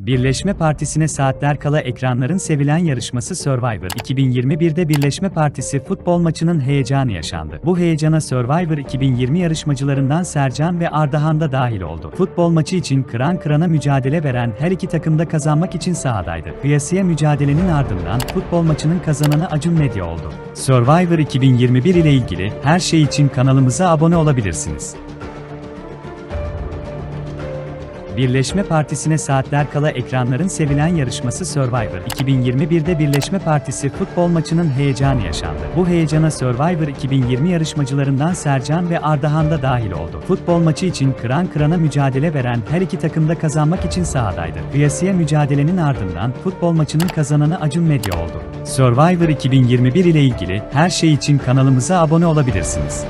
Birleşme Partisi'ne saatler kala ekranların sevilen yarışması Survivor 2021'de Birleşme Partisi futbol maçının heyecanı yaşandı. Bu heyecana Survivor 2020 yarışmacılarından Sercan ve Ardahan da dahil oldu. Futbol maçı için kıran kırana mücadele veren her iki takım da kazanmak için sahadaydı. Kıyasıya mücadelenin ardından futbol maçının kazananı Acun Medya oldu. Survivor 2021 ile ilgili her şey için kanalımıza abone olabilirsiniz. Birleşme Partisi'ne saatler kala ekranların sevilen yarışması Survivor 2021'de Birleşme Partisi futbol maçının heyecanı yaşandı. Bu heyecana Survivor 2020 yarışmacılarından Sercan ve Ardahan da dahil oldu. Futbol maçı için kıran kırana mücadele veren her iki takım da kazanmak için sahadaydı. Kıyasıya mücadelenin ardından futbol maçının kazananı Acun Medya oldu. Survivor 2021 ile ilgili her şey için kanalımıza abone olabilirsiniz.